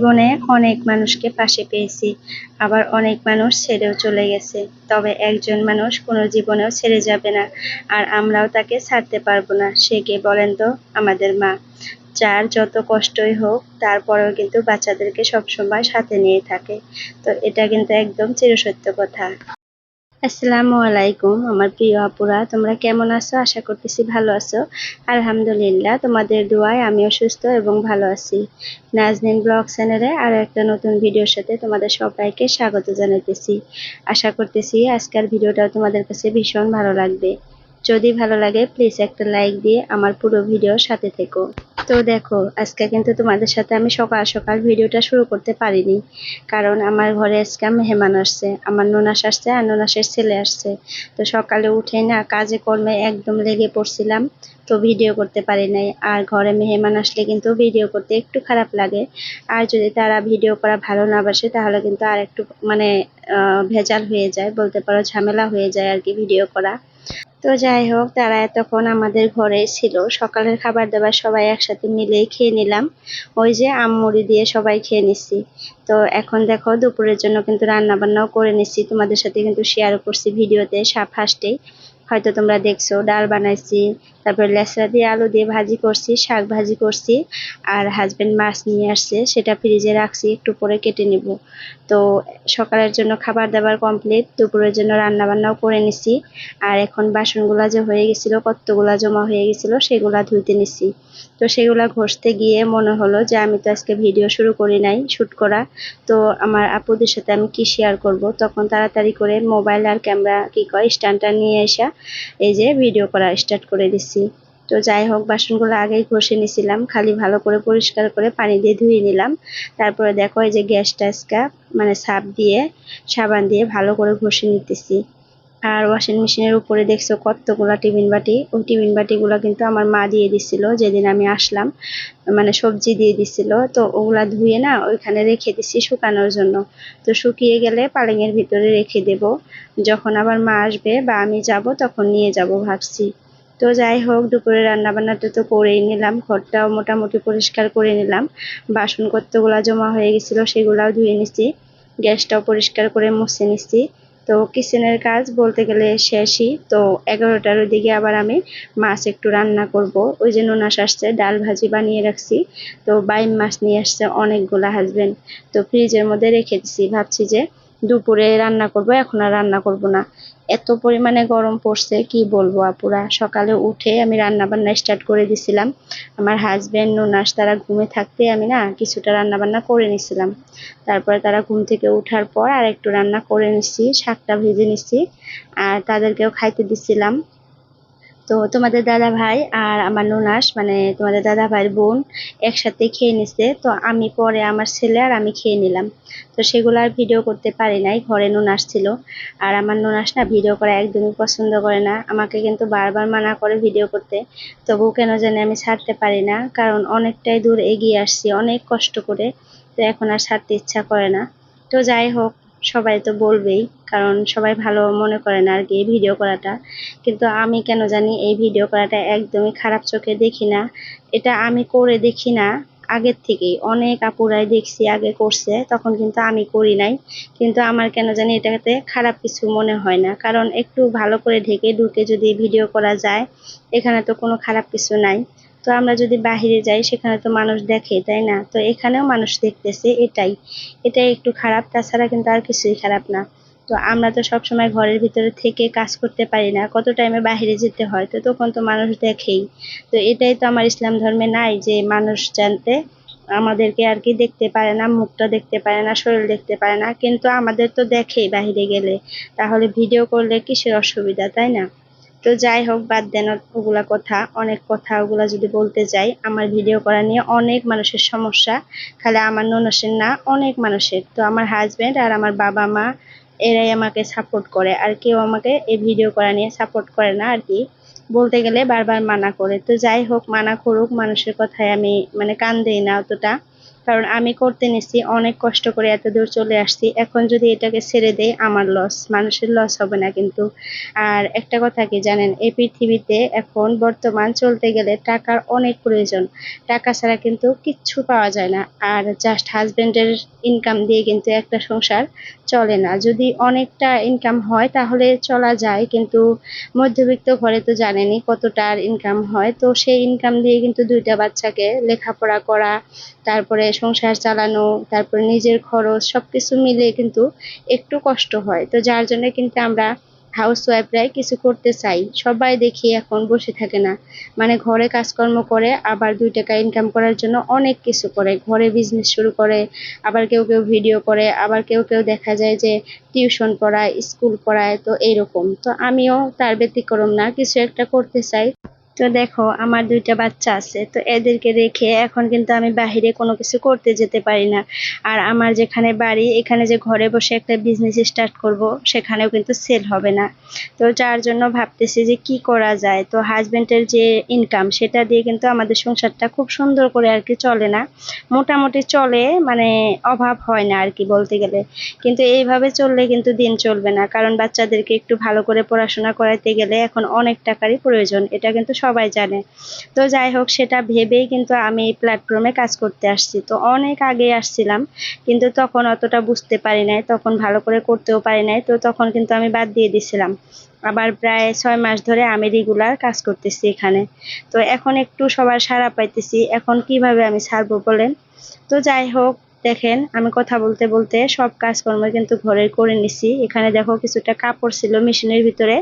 জীবনে অনেক মানুষকে পাশে পেয়েছি। আবার অনেক মানুষ ছেড়েও চলে গেছে। তবে একজন মানুষ কোনো জীবনেও ছেড়ে যাবে না। আর আমরাও তাকে ছাড়তে পারব না। সে কে বলেন তো? আমাদের মা। যার যত কষ্টই হোক, তারপরেও কিন্তু বাচ্চাদেরকে সবসময় সাথে নিয়ে থাকে। তো এটা কিন্তু একদম চিরসত্য কথা। আসসালামু আলাইকুম, আমার প্রিয় আপুরা, তোমরা কেমন আছো? আশা করতেছি ভালো আছো। আলহামদুলিল্লাহ, তোমাদের দোয়ায় আমিও সুস্থ এবং ভালো আছি। নাজনিন ব্লগ চ্যানেলে আরও একটা নতুন ভিডিওর সাথে তোমাদের সবাইকে স্বাগত জানাইতেছি। আশা করতেছি আজকের ভিডিওটাও তোমাদের কাছে ভীষণ ভালো লাগবে। যদি ভালো লাগে প্লিজ একটা লাইক দিয়ে আমার পুরো ভিডিও সাথে থেকো। তো দেখো, আজকে কিন্তু তোমাদের সাথে আমি সকাল সকাল ভিডিওটা শুরু করতে পারিনি। কারণ আমার ঘরে আজকে মেহমান আসছে, আমার ননাস আসছে আর ননাসের ছেলে আসছে। তো সকালে উঠে না কাজে কর্মে একদম লেগে পড়ছিলাম, তো ভিডিও করতে পারি নাই। আর ঘরে মেহমান আসলে কিন্তু ভিডিও করতে একটু খারাপ লাগে। আর যদি তারা ভিডিও করা ভালো না বাসে, তাহলে কিন্তু আর একটু মানে ভেজাল হয়ে যায়, বলতে পারো ঝামেলা হয়ে যায় আর কি ভিডিও করা। তো যাই হোক, তারা এতক্ষণ আমাদের ঘরে ছিল। সকালের খাবার দাবার সবাই একসাথে মিলে খেয়ে নিলাম। ওই যে আম মুড়ি দিয়ে সবাই খেয়ে নিছি। তো এখন দেখো, দুপুরের জন্য কিন্তু রান্না বান্নাও করে নিছি। তোমাদের সাথে কিন্তু শেয়ার করছি ভিডিওতে ফার্স্টেই হয়তো তোমরা দেখছ, ডাল বানাইছি, তারপর লেসরা দিয়ে আলু দিয়ে ভাজি করছি, শাক ভাজি করছি, আর হাজবেন্ড মাছ নিয়ে আসছে, সেটা ফ্রিজে রাখছি, একটু পরে কেটে নিব। তো সকালের জন্য খাবার দাবার কমপ্লিট দুপুরের জন্য রান্না বান্নাও করে নিছি, আর এখন বাসনগুলা যে হয়ে গেছিল, কতগুলা জমা হয়ে গেছিল, সেগুলা ধুইতে নিছি। তো সেগুলা ঘষতে গিয়ে মনে হলো যে আমি তো আজকে ভিডিও শুরু করি নাই শ্যুট করা। তো আমার আপুদের সাথে আমি কি শেয়ার করব? তখন তাড়াতাড়ি করে মোবাইল আর ক্যামেরা কি কয় স্ট্যান্ডটা নিয়ে এসা এই যে ভিডিও করা স্টার্ট করে দিছি। তো যাই হোক, বাসনগুলো আগেই ঘষে নিছিলাম, খালি ভালো করে পরিষ্কার করে পানি দিয়ে ধুয়ে নিলাম। তারপরে দেখো এই যে গ্যাসটা আজকা মানে সাপ দিয়ে, সাবান দিয়ে ভালো করে ঘষে নিতেছি। আর ওয়াশিং মেশিনের উপরে দেখছ কতগুলা টিফিন বাটি। ওই টিফিন বাটিগুলো কিন্তু আমার মা দিয়ে দিছিল যেদিন আমি আসলাম। মানে সবজি দিয়ে দিছিল। তো ওগুলা ধুয়ে না ওইখানে রেখে দিছি শুকানোর জন্য। তো শুকিয়ে গেলে পালেঙের ভিতরে রেখে দেব। যখন আবার মা আসবে বা আমি যাব তখন নিয়ে যাব ভাবছি। তো যাই হোক, দুপুরে রান্না বান্নাটা তো করেই নিলাম। ঘরটাও মোটামুটি পরিষ্কার করে নিলাম। বাসন কতগুলা জমা হয়ে গেছিল, সেগুলাও ধুয়ে নিছি। গ্যাসটাও পরিষ্কার করে মুছে নিছি। তো কিচেনের কাজ বলতে গেলে শেষই। তো এগারোটার দিকে আবার আমি মাছ একটু রান্না করব। ওই যে নোনাস আসছে ডাল ভাজি বানিয়ে রাখছি। তো বাইম মাছ নিয়ে আসছে অনেকগুলা হাজবেন্ড তো ফ্রিজের মধ্যে রেখে দিছি। ভাবছি যে দুপুরে রান্না করব, এখন আর রান্না করব না। এত পরিমাণে গরম পড়ছে, কি বলব আপুরা? সকালে উঠে আমি রান্না বান্না স্টার্ট করে দিছিলাম। আমার হাজব্যান্ড নুনাস তারা ঘুমে থাকতে আমি না কিছুটা রান্না বান্না করে নিছিলাম। তারপরে তারা ঘুম থেকে উঠার পর আর একটু রান্না করে নিছি, শাকটা ভেজে নিছি, আর তাদেরকেও খাইতে দিছিলাম। তো তোমাদের দাদা ভাই আর আমার নুনাস মানে তোমাদের দাদা ভাইয়ের বোন একসাথে খেয়ে নিছে। তো আমি পরে আমার ছেলে আর আমি খেয়ে নিলাম। তো সেগুলো আর ভিডিও করতে পারি নাই, ঘরে নুনাস ছিল। আর আমার নুনাস না ভিডিও করা একদমই পছন্দ করে না। আমাকে কিন্তু বারবার মানা করে ভিডিও করতে। তবুও কেন জানি আমি ছাড়তে পারি না, কারণ অনেকটাই দূর এগিয়ে আসছি, অনেক কষ্ট করে। তো এখন আর ছাড়তে ইচ্ছা করে না। তো যাই হোক, সবাই তো বলবেই, কারণ সবাই ভালো মনে করে না আর কি ভিডিও করাটা। কিন্তু আমি কেন জানি এই ভিডিও করাটা একদমই খারাপ চোখে দেখি না। এটা আমি করে দেখি না, আগের থেকেই। অনেক আপুরাই দেখছি আগে করছে, তখন কিন্তু আমি করি নাই। কিন্তু আমার কেন জানি এটাতে খারাপ কিছু মনে হয় না। কারণ একটু ভালো করে ঢেকে ঢুকে যদি ভিডিও করা যায়, এখানে তো কোনো খারাপ কিছু নাই। তো আমরা যদি বাহিরে যাই, সেখানে তো মানুষ দেখে, তাই না? তো এখানেও মানুষ দেখতেছে, এটাই। এটাই একটু খারাপ, তাছাড়া কিন্তু আর কিছুই খারাপ না। তো আমরা তো সব সময় ঘরের ভিতরে থেকে কাজ করতে পারি না। কত টাইমে বাহিরে যেতে হয়? তো তখন তো মানুষ দেখেই। তো এটাই তো আমার ইসলাম ধর্মে নাই যে মানুষ জানতে আমাদেরকে আর কি দেখতে পারে না, মুখটা দেখতে পারে না, শরীর দেখতে পারে না। কিন্তু আমাদের তো দেখেই বাহিরে গেলে। তাহলে ভিডিও করলে কিসের অসুবিধা, তাই না? তো যাই হোক, বাদ দেন ওগুলা কথা, অনেক কথা ওগুলা যদি বলতে যাই, আমার ভিডিও করা নিয়ে অনেক মানুষের সমস্যা। খালি আমার ননসের না, অনেক মানুষের। তো আমার হাজব্যান্ড আর আমার বাবা মা এরাই আমাকে সাপোর্ট করে আর কেউ আমাকে এই ভিডিও করা নিয়ে সাপোর্ট করে না আর কি। বলতে গেলে বারবার মানা করে। তো যাই হোক, মানা করুক, মানুষের কথায় আমি মানে কান দিই না অতটা। কারণ আমি করতে নিছি, অনেক কষ্ট করে এত দূর চলে আসছি। এখন যদি এটাকে ছেড়ে দেয় আমার লস মানুষের লস হবে না কিন্তু। আর একটা কথা কি জানেন, এই পৃথিবীতে এখন বর্তমান চলতে গেলে টাকার অনেক প্রয়োজন। টাকা ছাড়া কিন্তু কিচ্ছু পাওয়া যায় না। আর জাস্ট হাজবেন্ডের ইনকাম দিয়ে কিন্তু একটা সংসার চলে না। যদি অনেকটা ইনকাম হয়, তাহলে চলা যায়, কিন্তু মধ্যবিত্ত ঘরে তো জানেনই কতটা ইনকাম হয়। তো সেই ইনকাম দিয়ে কিন্তু দুইটা বাচ্চাকে লেখাপড়া করা, তারপরে সংসার চালানো, তারপরে নিজের খরচ, সবকিছু মিলিয়ে কিন্তু একটু কষ্ট হয়। তো যার জন্য কিন্তু আমরা হাউস ওয়াইফরাই কিছু করতে চাই। সবাই দেখি এখন বসে থাকে না। মানে ঘরে কাজকর্ম করে, আবার দুই টাকা ইনকাম করার জন্য অনেক কিছু করে। ঘরে বিজনেস শুরু করে, আবার কেউ কেউ ভিডিও করে, আবার কেউ কেউ দেখা যায় যে টিউশন পড়ায় স্কুল পড়ায়, তো এইরকম। তো আমিও তার ব্যতিক্রম না, কিছু একটা করতে চাই। তো দেখো, আমার দুইটা বাচ্চা আছে, তো এদেরকে রেখে এখন কিন্তু আমি বাহিরে কোনো কিছু করতে যেতে পারি না। আর আমার যেখানে বাড়ি, এখানে যে ঘরে বসে একটা বিজনেস স্টার্ট করব, সেখানেও কিন্তু সেল হবে না। তো যার জন্য ভাবতেছি যে কি করা যায়? তো হাজবেন্ডের যে ইনকাম সেটা দিয়ে কিন্তু আমাদের সংসারটা খুব সুন্দর করে আর কি চলে না। মোটামুটি চলে মানে অভাব হয় না আর কি বলতে গেলে। কিন্তু এইভাবে চললে কিন্তু দিন চলবে না। কারণ বাচ্চাদেরকে একটু ভালো করে পড়াশোনা করাইতে গেলে এখন অনেক টাকারই প্রয়োজন। এটা কিন্তু সবাই জানে। তো যাই হোক, সেটা ভেবেই কিন্তু আমি এই প্ল্যাটফর্মে কাজ করতে আসছি। তো অনেক আগে আসছিলাম, কিন্তু তখন অতটা বুঝতে পারি নাই, তখন ভালো করে করতেও পারি নাই। তো তখন কিন্তু আমি বাদ দিয়ে দিছিলাম। আবার প্রায় ছয় মাস ধরে আমি রেগুলার কাজ করতেছি এখানে। তো এখন একটু সবার সাড়া পাইতেছি, এখন কীভাবে আমি ছাড়বো বলেন? তো যাই হোক দেখেন, আমি কথা বলতে বলতে সব কাজকর্ম কিন্তু ঘরের করে নিছি। এখানে দেখো কিছুটা কাপড় ছিল মেশিনের ভিতরে।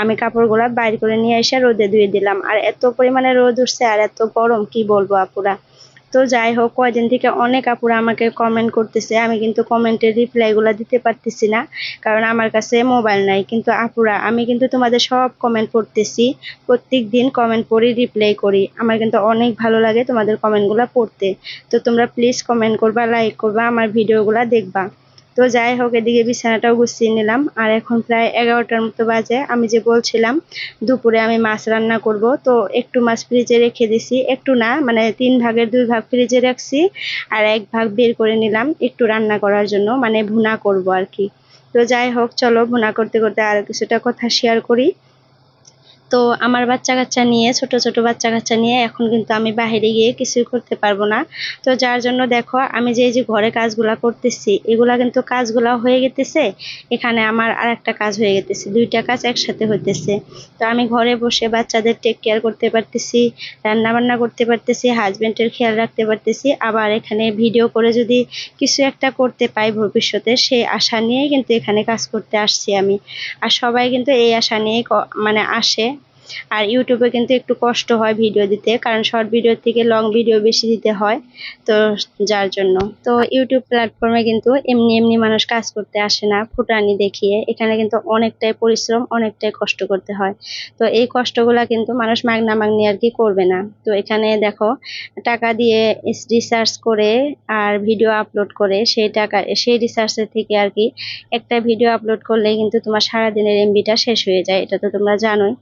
আমি কাপড়গুলো বাইর করে নিয়ে এসে রোদে ধুয়ে দিলাম। আর এত পরিমাণে রোদ উঠছে আর এত গরম, কি বলব আপুরা? তো যাই হোক, কয়দিন থেকে অনেক আপুরা আমাকে কমেন্ট করতেছে। আমি কিন্তু কমেন্টের রিপ্লাইগুলো দিতে পারতেছি না, কারণ আমার কাছে মোবাইল নাই। কিন্তু আপুরা, আমি কিন্তু তোমাদের সব কমেন্ট পড়তেছি। প্রত্যেক দিন কমেন্ট পড়ি রিপ্লাই করি। আমার কিন্তু অনেক ভালো লাগে তোমাদের কমেন্টগুলো পড়তে। তো তোমরা প্লিজ কমেন্ট করবা লাইক করবা, আমার ভিডিওগুলো দেখবা। তো যাই হোক, এদিকে বিছানাটাও গুছিয়ে নিলাম। আর এখন প্রায় এগারোটার মতো বাজে। আমি যে বলছিলাম, দুপুরে আমি মাছ রান্না করব। তো একটু মাছ ফ্রিজে রেখে দিছি। একটু না মানে তিন ভাগের দুই ভাগ ফ্রিজে রাখছি আর এক ভাগ বের করে নিলাম একটু রান্না করার জন্য মানে ভুনা করব আর কি। তো যাই হোক, চলো ভুনা করতে করতে আর কিছুটা কথা শেয়ার করি। তো আমার বাচ্চা কাচ্চা নিয়ে, ছোট ছোট বাচ্চা কাচ্চা নিয়ে এখন কিন্তু আমি বাইরে গিয়ে কিছুই করতে পারব না। তো যার জন্য দেখো, আমি যে যে ঘরে কাজগুলা করতেছি, এগুলা কিন্তু কাজগুলা হয়ে গেতেছে, এখানে আমার আর একটা কাজ হয়ে গেতেছে, দুইটা কাজ একসাথে হইতেছে। তো আমি ঘরে বসে বাচ্চাদের টেক কেয়ার করতে পারতেছি রান্না বান্না করতে পারতেছি হাজবেন্ডের খেয়াল রাখতে পারতেছি, আবার এখানে ভিডিও করে যদি কিছু একটা করতে পাই ভবিষ্যতে, সেই আশা নিয়েই কিন্তু এখানে কাজ করতে আসছি আমি। আর সবাই কিন্তু এই আশা নিয়েই ক- মানে আসে। আর ইউটিউবে কিন্তু একটু কষ্ট হয় ভিডিও দিতে, কারণ শর্ট ভিডিও থেকে লং ভিডিও বেশি দিতে হয়, তো যার জন্য। তো ইউটিউব প্ল্যাটফর্মে কিন্তু এমনি এমনি মানুষ কাজ করতে আসে না, ফুটানি দেখিয়ে। এখানে কিন্তু অনেকটাই পরিশ্রম, অনেকটাই কষ্ট করতে হয়। তো এই কষ্টগুলা কিন্তু মানুষ মাগনা মাগনি আর কি করবে না। তো এখানে দেখো, টাকা দিয়ে রিসার্চ করে আর ভিডিও আপলোড করে, সেই টাকা, সেই রিসার্চের থেকে আর কি একটা ভিডিও আপলোড করলে কিন্তু তোমার সারাদিনের এমবিটা শেষ হয়ে যায়, এটা তো তোমরা জানোই।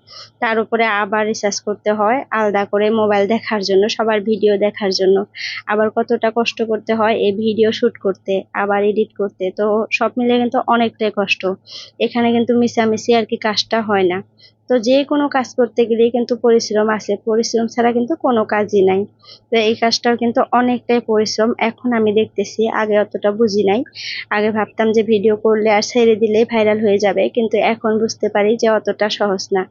তার উপরে আবার রিসার্চ করতে হয়, আলাদা করে মোবাইল দেখার জন্য, সবার ভিডিও দেখার জন্য। আবার কতটা কষ্ট করতে হয় এই ভিডিও শ্যুট করতে, আবার এডিট করতে, তো সব মিলে কিন্তু অনেকটাই কষ্ট। এখানে কিন্তু মিশামিশি আর কি কাজটা হয় না। তো যে কোনো কাজ করতে গেলেই কিন্তু পরিশ্রম আছে। পরিশ্রম ছাড়া কিন্তু কোনো কাজই নাই। তো এই কাজটাও কিন্তু অনেকটাই পরিশ্রম। এখন আমি দেখতেছি, আগে অতটা বুঝি নাই। আগে ভাবতাম যে ভিডিও করলে আর ছেড়ে দিলেই ভাইরাল হয়ে যাবে, কিন্তু এখন বুঝতে পারি যে অতটা সহজ না।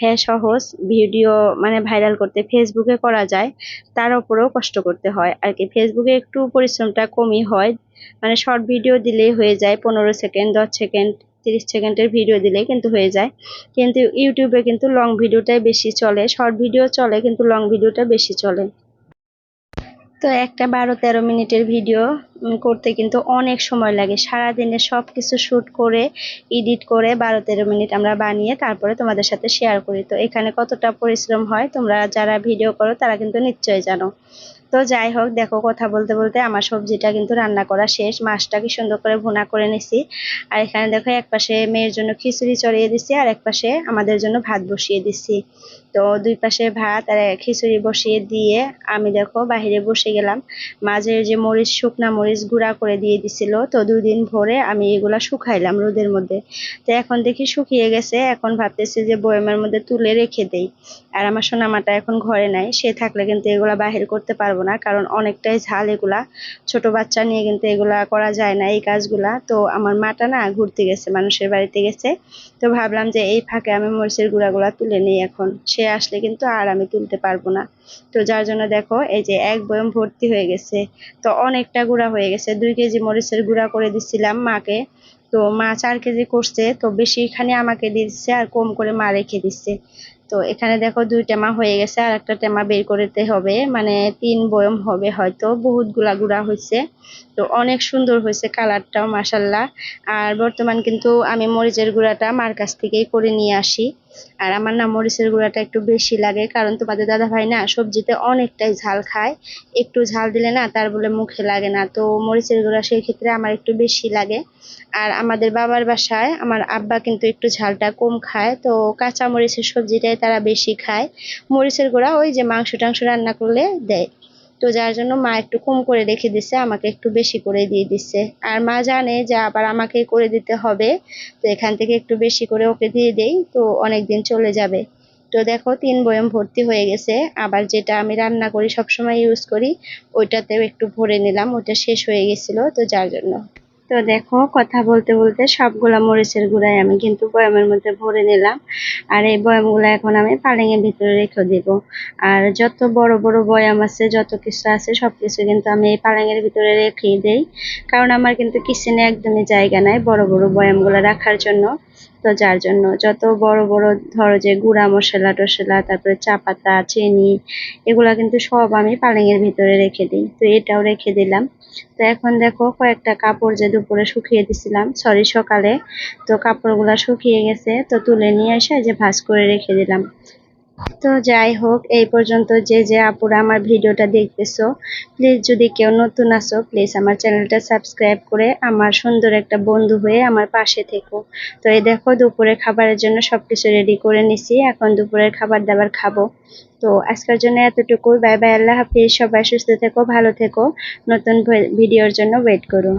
হ্যাঁ সহজ। ভিডিও মানে ভাইরাল করতে ফেসবুকে করা যায়, তার উপরেও কষ্ট করতে হয়। আর কি ফেসবুকে একটু পরিশ্রমটা কমই হয়। মানে শর্ট ভিডিও দিলেই হয়ে যায়, পনেরো সেকেন্ড দশ সেকেন্ড তিরিশ সেকেন্ডের ভিডিও দিলেই কিন্তু হয়ে যায়। কিন্তু ইউটিউবে কিন্তু লং ভিডিওটাই বেশি চলে শর্ট ভিডিও চলে, কিন্তু লং ভিডিওটা বেশি চলে। তো একটা বারো তেরো মিনিটের ভিডিও করতে কিন্তু অনেক সময় লাগে। সারাদিনে সব কিছু শ্যুট করে এডিট করে বারো তেরো মিনিট আমরা বানিয়ে তারপরে তোমাদের সাথে শেয়ার করি। তো এখানে কতটা পরিশ্রম হয়, তোমরা যারা ভিডিও করো তারা কিন্তু নিশ্চয়ই জানো। তো যাই হোক, দেখো কথা বলতে বলতে আমার সবজিটা কিন্তু রান্না করা শেষ। মাছটা কি সুন্দর করে ভুনা করে নিছি। আর এখানে দেখো এক পাশে মেয়ের জন্য খিচুড়ি চড়িয়ে দিছি, আর এক পাশে আমাদের জন্য ভাত বসিয়ে দিছি। তো দুই পাশে ভাত আর খিচুড়ি বসিয়ে দিয়ে আমি দেখো বাহিরে বসে গেলাম। মাঝে যে মরিচ, শুকনা মরিচ গুঁড়া করে দিয়ে দিছিল, তো দুই দিন ভরে আমি এগুলা শুকাইলাম রোদের মধ্যে। তো এখন দেখি শুকিয়ে গেছে, এখন ভাবতেছি যে বয়মের মধ্যে তুলে রেখে দেই। আর আমার সোনামাটা এখন ঘরে নাই, সে থাকলে কিন্তু এগুলা বাহির করতে পারব না, কারণ অনেকটাই ঝাল এগুলা। ছোট বাচ্চা নিয়ে কিন্তু এগুলা করা যায় না এই কাজগুলা। তো আমার মাটা না ঘুরতে গেছে, মানুষের বাড়িতে গেছে। তো ভাবলাম যে এই ফাঁকে আমি মরিচের গুঁড়াগুলা তুলে নিই এখন। আসলে কিন্তু আর আমি তুলতে পারব না। তো যার জন্য দেখো, এই যে এক বয়ম ভর্তি হয়ে গেছে, তো অনেকটা গুঁড়া হয়ে গেছে। দুই কেজি মরিচের গুঁড়া করে দিছিলাম মাকে। তো মা চার কেজি করছে, তো বেশিখানি আমাকে দিচ্ছে আর কম করে মা রেখে দিচ্ছে। তো এখানে দেখো দুই টেমা হয়ে গেছে, আর একটা টেমা বের করতে হবে। মানে তিন বয়ম হবে হয়তো বহুতগুলা গুড়া হয়েছে তো অনেক সুন্দর হয়েছে কালারটাও মাসাল্লাহ আর বর্তমান কিন্তু আমি মরিচের গুঁড়াটা মার কাছ থেকেই করে নিয়ে আসি। আর আমার না মরিচের গুঁড়াটা একটু বেশি লাগে, কারণ তোমাদের দাদা ভাই না সবজিতে অনেকটাই ঝাল খায়। একটু ঝাল দিলে না তার বলে মুখে লাগে না, তো মরিচের গুঁড়া সেই ক্ষেত্রে আমার একটু বেশি লাগে। আর আমাদের বাবার বাসায় আমার আব্বা কিন্তু একটু ঝালটা কম খায়, তো কাঁচা মরিচের সবজিটাই তারা বেশি খায়। মরিচের গুঁড়া ওই যে মাংস টাংস রান্না করলে দেয়। তো যার জন্য মা একটু কম করে রেখে দিছে, আমাকে একটু বেশি করে দিয়ে দিচ্ছে আর মা জানে যে আবার আমাকে করে দিতে হবে, তো এখান থেকে একটু বেশি করে ওকে দিয়ে দেই, তো অনেক দিন চলে যাবে। তো দেখো, তিন বয়ম ভর্তি হয়ে গেছে। আবার যেটা আমি রান্না করি, সবসময় ইউজ করি, ওইটাতেও একটু ভরে নিলাম ওটা শেষ হয়ে গেছিল, তো যার জন্য। তো দেখো, কথা বলতে বলতে সবগুলা মরিচের গুঁড়াই আমি কিন্তু বয়ামের মধ্যে ভরে নিলাম। আর এই বয়ামগুলো এখন আমি পালেঙের ভিতরে রেখে দেব। আর যত বড় বড় বয়াম আছে, যত কিছু আছে সব কিছু কিন্তু আমি এই পালেঙের ভিতরে রেখেই দেই। কারণ আমার কিন্তু কিচেনে একদমই জায়গা নাই বড় বড় বয়ামগুলো রাখার জন্য। তো যার জন্য যত বড় বড় ধরো যে গুঁড়া মশলা টশলা, তারপরে চা পাতা, চিনি, এগুলা কিন্তু সব আমি পালেঙের ভিতরে রেখে দিই। তো এটাও রেখে দিলাম। তো এখন দেখো কয়েকটা কাপড় যে দুপুরে শুকিয়ে দিছিলাম সরি সকালে, তো কাপড়গুলা শুকিয়ে গেছে, তো তুলে নিয়ে এসে যে ভাঁজ করে রেখে দিলাম। তো যাই হোক, এই পর্যন্ত যে যে আপুরা আমার ভিডিওটা দেখতেছো প্লিজ যদি কেউ নতুন আসো প্লিজ আমার চ্যানেলটা সাবস্ক্রাইব করে আমার সুন্দর একটা বন্ধু হয়ে আমার পাশে থেকো। তো এই দেখো দুপুরে খাবারের জন্য সবকিছু রেডি করে নিছি। এখন দুপুরের খাবার দাবার খাব। তো আজকের জন্য এতটুকুই। বাই বাই আল্লাহ হাফিজ। সবাই সুস্থ থেকো, ভালো থেকো। নতুন ভিডিওর জন্য ওয়েট করো